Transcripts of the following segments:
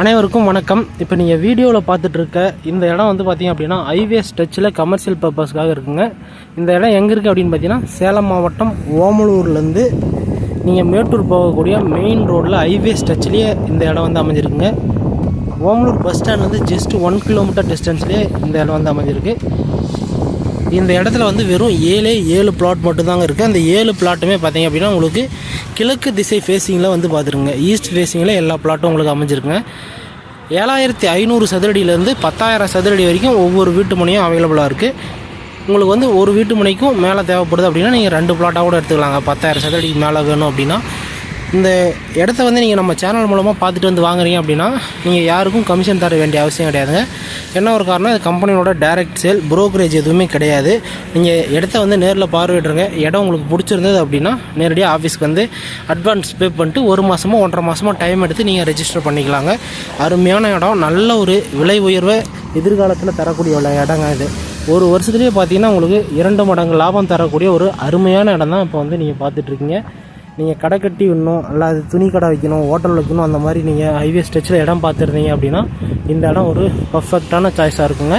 அனைவருக்கும் வணக்கம். இப்போ நீங்கள் வீடியோவில் பார்த்துட்டு இருக்க இந்த இடம் வந்து பார்த்தீங்க அப்படின்னா ஹைவே ஸ்ட்ரெச்சில் கமர்ஷியல் பர்பஸ்க்காக இருக்குங்க. இந்த இடம் எங்கே இருக்குது அப்படின்னு பார்த்தீங்கன்னா சேலம் மாவட்டம் ஓமலூர்லேருந்து நீங்கள் மேட்டூர் போகக்கூடிய மெயின் ரோட்டில் ஹைவே ஸ்ட்ரெச்லேயே இந்த இடம் வந்து அமைஞ்சிருக்குங்க. ஓமலூர் பஸ் ஸ்டாண்ட் வந்து ஜஸ்ட் ஒன் கிலோமீட்டர் டிஸ்டன்ஸ்லேயே இந்த இடம் வந்து அமைஞ்சிருக்கு. இந்த இடத்துல வந்து வெறும் ஏழே ஏழு பிளாட் மட்டும்தாங்க இருக்குது அந்த ஏழு பிளாட்டுமே பார்த்தீங்க அப்படின்னா உங்களுக்கு கிழக்கு திசை ஃபேஸிங்கில் வந்து பார்த்துருங்க ஈஸ்ட் ஃபேஸிங்கில் எல்லா பிளாட்டும் உங்களுக்கு அமைஞ்சிருக்குங்க. ஏழாயிரத்தி ஐநூறு சதுரடியிலேருந்து பத்தாயிரம் சதுரடி வரைக்கும் ஒவ்வொரு வீட்டு மனையும் அவைலபிளாக இருக்குது உங்களுக்கு வந்து ஒரு வீட்டு மனைக்கும் மேலே தேவைப்படுது அப்படின்னா நீங்கள் ரெண்டு பிளாட்டாக கூட எடுத்துக்கலாங்க. பத்தாயிரம் சதுரடிக்கு மேலே வேணும் அப்படின்னா. இந்த இடத்த வந்து நீங்கள் நம்ம சேனல் மூலமாக பார்த்துட்டு வந்து வாங்குறீங்க அப்படின்னா நீங்கள் யாருக்கும் கமிஷன் தர வேண்டிய அவசியம் கிடையாதுங்க. என்ன ஒரு காரணம் இது கம்பெனியோட டைரக்ட் சேல் ப்ரோக்கரேஜ் எதுவுமே கிடையாது. நீங்கள் இடத்த வந்து நேரில் பார்வையிடுறங்க. இடம் உங்களுக்கு பிடிச்சிருந்தது அப்படின்னா நேரடியாக ஆஃபீஸ்க்கு வந்து அட்வான்ஸ் பே பண்ணிட்டு ஒரு மாதமோ ஒன்றரை மாதமோ டைம் எடுத்து நீங்கள் ரெஜிஸ்டர் பண்ணிக்கலாங்க. அருமையான இடம் நல்ல ஒரு விலை உயர்வை எதிர்காலத்தில் தரக்கூடிய உள்ள இடங்க இது. ஒரு வருஷத்துலேயே பார்த்தீங்கன்னா உங்களுக்கு இரண்டு மடங்கு லாபம் தரக்கூடிய ஒரு அருமையான இடம் தான் இப்போ வந்து நீங்கள் பார்த்துட்ருக்கீங்க நீங்கள் கடை கட்டி விடணும் அல்லது துணி கடை வைக்கணும் ஹோட்டல் வைக்கணும் அந்த மாதிரி நீங்கள் ஹைவே ஸ்ட்ரெச்சில் இடம் பார்த்துருந்தீங்க அப்படின்னா இந்த இடம் ஒரு பர்ஃபெக்டான சாய்ஸாக இருக்குங்க.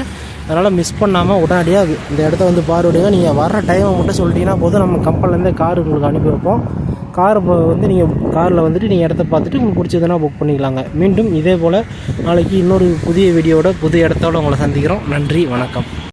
அதனால் மிஸ் பண்ணாமல் உடனடியாக இந்த இடத்த வந்து பார்வையிடுங்க நீங்கள் வர டைமை மட்டும் சொல்லிட்டீங்கன்னா போதும். நம்ம கம்பெனிலேருந்தே கார் உங்களுக்கு அனுப்பி வைப்போம். கார் வந்து நீங்கள் காரில் வந்துட்டு நீங்கள் இடத்த பார்த்துட்டு உங்களுக்கு பிடிச்சதுன்னா புக் பண்ணிக்கலாங்க. மீண்டும் இதே போல் நாளைக்கு இன்னொரு புதிய வீடியோட புது இடத்தோட உங்களை சந்திக்கிறோம். நன்றி வணக்கம்.